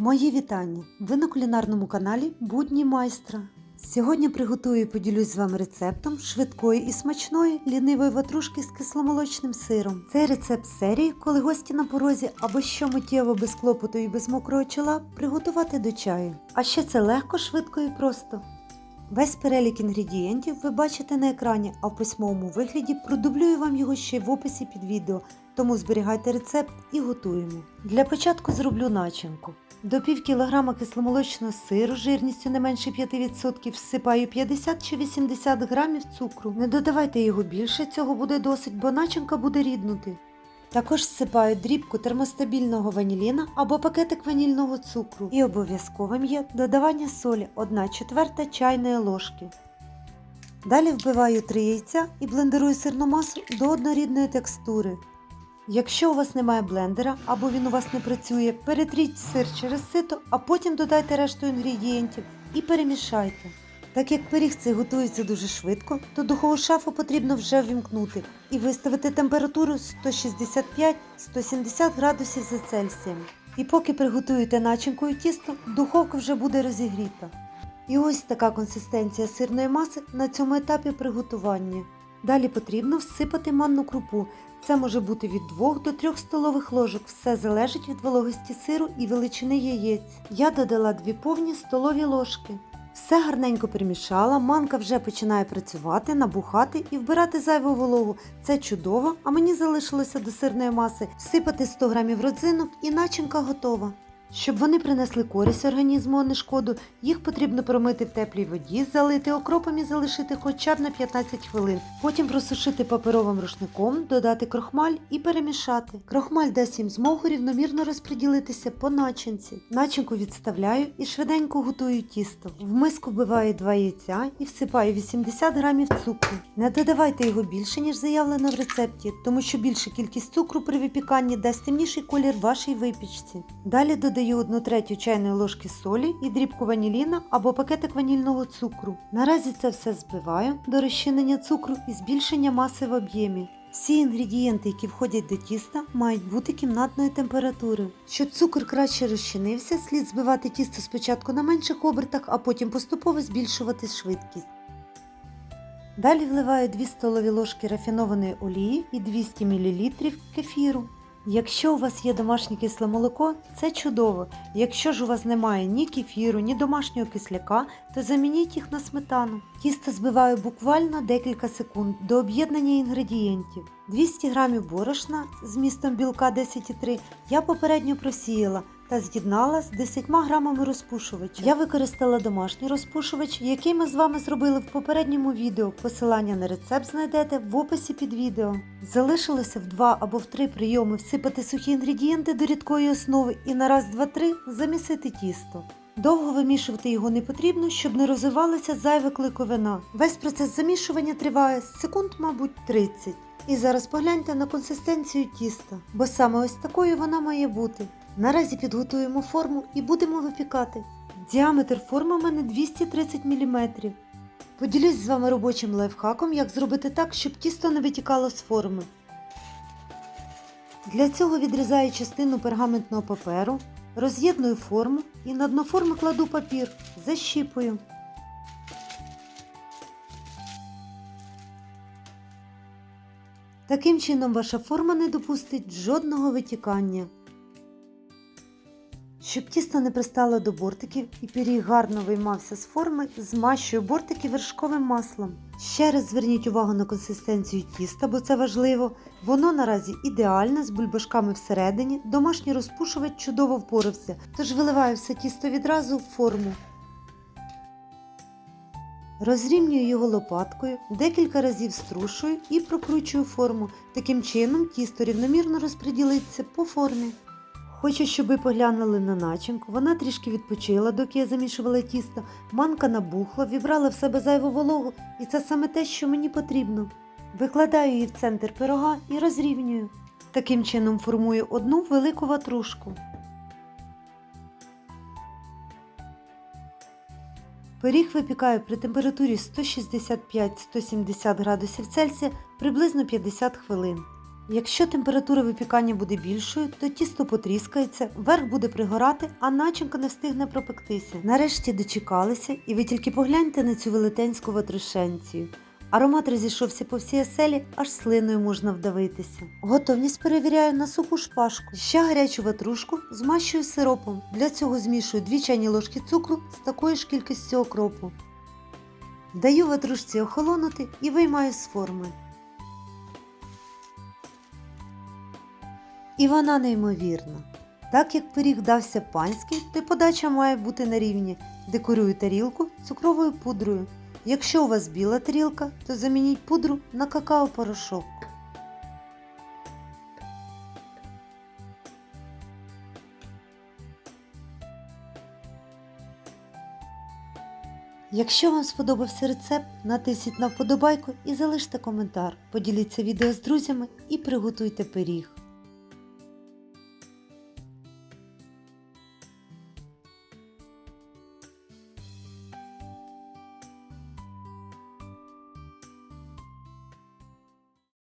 Мої вітання! Ви на кулінарному каналі Будні майстра. Сьогодні приготую і поділюсь з вами рецептом швидкої і смачної лінивої ватрушки з кисломолочним сиром. Цей рецепт серії, коли гості на порозі або що миттєво без клопоту і без мокрого чола приготувати до чаю. А ще це легко, швидко і просто. Весь перелік інгредієнтів ви бачите на екрані, а в письмовому вигляді продублюю вам його ще в описі під відео, тому зберігайте рецепт і готуємо. Для початку зроблю начинку. До пів кілограма кисломолочного сиру жирністю не менше 5% всипаю 50 чи 80 грамів цукру. Не додавайте його більше, цього буде досить, бо начинка буде ріднути. Також всипаю дрібку термостабільного ваніліна або пакетик ванільного цукру. І обов'язковим є додавання солі 1 четверта чайної ложки. Далі вбиваю 3 яйця і блендерую сирну масу до однорідної текстури. Якщо у вас немає блендера або він у вас не працює, перетріть сир через сито, а потім додайте решту інгредієнтів і перемішайте. Так як пиріг цей готується дуже швидко, то духову шафу потрібно вже ввімкнути і виставити температуру 165-170 градусів за Цельсієм. І поки приготуєте начинку і тісто, духовка вже буде розігріта. І ось така консистенція сирної маси на цьому етапі приготування. Далі потрібно всипати манну крупу. Це може бути від 2 до 3 столових ложок. Все залежить від вологості сиру і величини яєць. Я додала 2 повні столові ложки. Все гарненько перемішала, манка вже починає працювати, набухати і вбирати зайву вологу. Це чудово, а мені залишилося до сирної маси всипати 100 грамів родзинок і начинка готова. Щоб вони принесли користь організму, а не шкоду, їх потрібно промити в теплій воді, залити окропом і залишити хоча б на 15 хвилин. Потім просушити паперовим рушником, додати крохмаль і перемішати. Крохмаль дасть їм змогу рівномірно розподілитися по начинці. Начинку відставляю і швиденько готую тісто. В миску вбиваю 2 яйця і всипаю 80 грамів цукру. Не додавайте його більше, ніж заявлено в рецепті, тому що більша кількість цукру при випіканні дасть темніший колір вашій випічці. Далі додаю додаю 1 третю чайної ложки солі і дрібку ваніліна або пакетик ванільного цукру. Наразі це все збиваю до розчинення цукру і збільшення маси в об'ємі. Всі інгредієнти, які входять до тіста, мають бути кімнатної температури. Щоб цукор краще розчинився, слід збивати тісто спочатку на менших обертах, а потім поступово збільшувати швидкість. Далі вливаю 2 столові ложки рафінованої олії і 200 мл кефіру. Якщо у вас є домашнє кисле молоко, це чудово. Якщо ж у вас немає ні кефіру, ні домашнього кисляка, то замініть їх на сметану. Тісто збиваю буквально декілька секунд до об'єднання інгредієнтів. 200 г борошна з містом білка 10,3 я попередньо просіяла та з'єднала з 10 грамами розпушувача. Я використала домашній розпушувач, який ми з вами зробили в попередньому відео. Посилання на рецепт знайдете в описі під відео. Залишилося в 2 або в 3 прийоми всипати сухі інгредієнти до рідкої основи і на раз, два, три замісити тісто. Довго вимішувати його не потрібно, щоб не розвивалася зайва кликовина. Весь процес замішування триває секунд, мабуть, 30. І зараз погляньте на консистенцію тіста, бо саме ось такою вона має бути. Наразі підготуємо форму і будемо випікати. Діаметр форми у мене 230 мм. Поділюсь з вами робочим лайфхаком, як зробити так, щоб тісто не витікало з форми. Для цього відрізаю частину пергаментного паперу, роз'єдную форму і на дно форми кладу папір, защіпую. Таким чином ваша форма не допустить жодного витікання. Щоб тісто не пристало до бортиків і пиріг гарно виймався з форми, змащую бортики вершковим маслом. Ще раз зверніть увагу на консистенцію тіста, бо це важливо. Воно наразі ідеальне з бульбашками всередині, домашній розпушувач чудово впорався, тож виливаю все тісто відразу в форму. Розрівнюю його лопаткою, декілька разів струшую і прокручую форму. Таким чином тісто рівномірно розподілиться по формі. Хочу, щоб ви поглянули на начинку. Вона трішки відпочила, доки я замішувала тісто. Манка набухла, вібрала в себе зайву вологу, і це саме те, що мені потрібно. Викладаю її в центр пирога і розрівнюю. Таким чином формую одну велику ватрушку. Пиріг випікаю при температурі 165-170 градусів Цельсія приблизно 50 хвилин. Якщо температура випікання буде більшою, то тісто потріскається, верх буде пригорати, а начинка не встигне пропектися. Нарешті дочекалися, і ви тільки погляньте на цю велетенську ватрушенцію. Аромат розійшовся по всій оселі, аж слиною можна вдавитися. Готовність перевіряю на суху шпажку. Ще гарячу ватрушку змащую сиропом. Для цього змішую 2 чайні ложки цукру з такою ж кількістю окропу. Даю ватрушці охолонути і виймаю з форми. І вона неймовірна. Так як пиріг дався панський, то й подача має бути на рівні. Декорую тарілку цукровою пудрою. Якщо у вас біла тарілка, то замініть пудру на какао-порошок. Якщо вам сподобався рецепт, натисніть на вподобайку і залиште коментар. Поділіться відео з друзями і приготуйте пиріг.